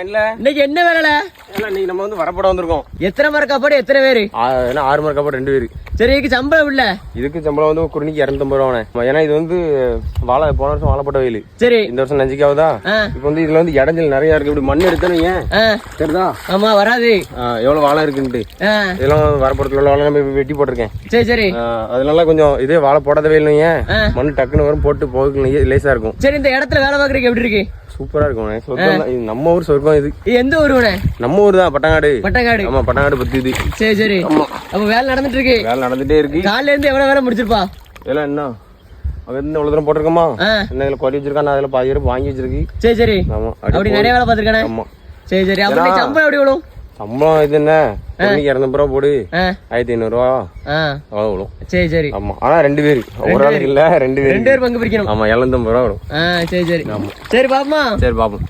இல்ல இன்னைக்கு என்ன வேலை நீங்க நம்ம வந்து வரப்பட வந்திருக்கோம். எத்தனை மர கப்பாடு? எத்தனை பேரு? ஆ, என்ன ஆறு மணி கப்பா ரெண்டு பேரு. சரி இதுக்கு சம்பளம் இல்ல இதுக்கு சம்பளம் வந்து குருணிக்கு இரநூத்தம்பது ரூபாண்ணே ஏன்னா இது வந்து வாழை போன வருஷம் வாழைப்பட்ட வெயில். சரி. இந்த வருஷம் நஞ்சிக்காவதா. இப்போ வந்து இதுல வந்து இடஞ்சல் நிறைய இருக்கு. இப்படி மண் ஆ, சரிதா ஆமா வராது. எவ்வளவு வாழை இருக்குன்ட்டு. இதெல்லாம் வரப்படத்துல உள்ள வாழை நம்ம வெட்டி போட்டிருக்கேன். சரி சரி. அதனால கொஞ்சம் இதே வாழை போடாத வெயில் ஏன் ஆ. மண் டக்குன்னு வரும் போட்டு போக லேசா இருக்கும். சரி இந்த இடத்துல வேலை பாக்குறதுக்கு எப்படி இருக்கு? சூப்பரா இருக்கும். நம்ம ஊர் சொர்க்கம் இது. எந்த ஊருவனே நம்ம ஊர் தான் பட்டங்காடு. பட்டங்காடு. ஆமா பட்டங்காடு பத்தி இது. சரி சரி. ஆமா. அப்ப வேலை நடந்துட்டு இருக்கு வேலை நடந்துட்டே இருக்கு. காலையில இருந்து எவ்வளவு வேலை முடிச்சிருப்பா? இதெல்லாம் என்ன? அங்க இருந்து இவ்வளவு தூரம் போட்டிருக்கோமா? என்ன இதுல குறை வச்சிருக்கா நான் அதுல பாதி பேர் வாங்கி வச்சிருக்கு. சரி சரி. ஆமா அப்படி நிறைய வேலை பாத்துருக்கானே ஆமா. சரி சரி. அப்ப சம்பளம் எப்படி விழும்? சம்பளம் இது என்ன? இரநூறு ரூபா போடு. ஆயிரத்தி ஐநூறு ரூபா. அவ்வளவு சரி சரி. ஆமா. ஆனா ரெண்டு பேரு. ஒரு ஆளுக்கு இல்ல ரெண்டு பேரு. ரெண்டு பேர் பங்கு பிரிக்கணும். ஆமா எழுநூத்தம்பது ரூபா வரும் சரி சரி. சரி பாப்பமா? சரி பாப்போம்.